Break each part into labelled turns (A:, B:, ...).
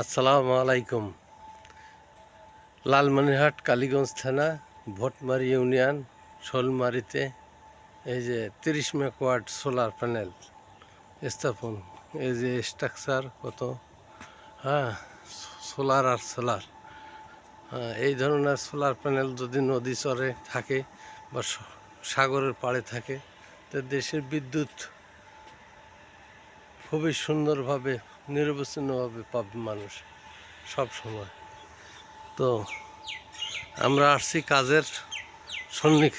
A: আসসালামু আলাইকুম। লালমনিরহাট, কালীগঞ্জ থানা, ভোটমারি ইউনিয়ন, শোলমারিতে এই যে তিরিশ মেকওয়াট সোলার প্যানেল স্থাপন। এই যে স্ট্রাকচার কত? হ্যাঁ সোলার আর সোলার। হ্যাঁ এই ধরনের সোলার প্যানেল যদি নদী চরে থাকে বা সাগরের পাড়ে থাকে, তো দেশের বিদ্যুৎ খুবই সুন্দরভাবে নিরবচ্ছিন্নভাবে পাবে মানুষ সব সময়। তো আমরা আসছি কাজের সন্নিক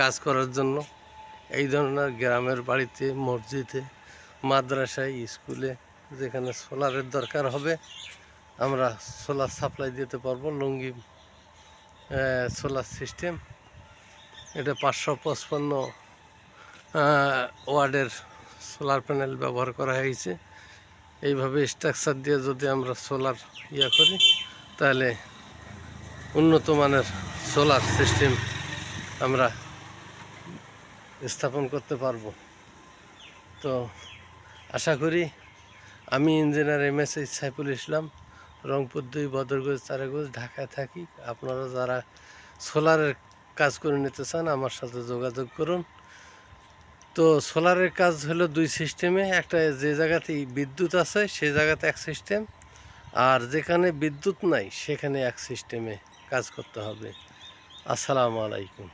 A: কাজ করার জন্য। এই ধরনের গ্রামের বাড়িতে, মসজিদে, মাদ্রাসায়, স্কুলে যেখানে সোলারের দরকার হবে, আমরা সোলার সাপ্লাই দিতে পারব। লুঙ্গি সোলার সিস্টেম। এটা পাঁচশো পঁচপান্ন ওয়ার্ডের সোলার প্যানেল ব্যবহার করা হয়েছে। এইভাবে স্ট্রাকচার দিয়ে যদি আমরা সোলার ইয়া করি, তাহলে উন্নত মানের সোলার সিস্টেম আমরা স্থাপন করতে পারব। তো আশা করি আমি engineer M S H Saiful Islam, Rangpur দুই, বদরগঞ্জ, তারাগঞ্জ, ঢাকায় থাকি। আপনারা যারা সোলারের কাজ করে নিতে চান, আমার সাথে যোগাযোগ করুন। তো সোলারের কাজ হলো দুই সিস্টেমে, একটা যে জায়গাতে বিদ্যুৎ আছে সে জায়গাতে এক সিস্টেম, আর যেখানে বিদ্যুৎ নাই সেখানে এক সিস্টেমে কাজ করতে হবে। আসসালামু আলাইকুম।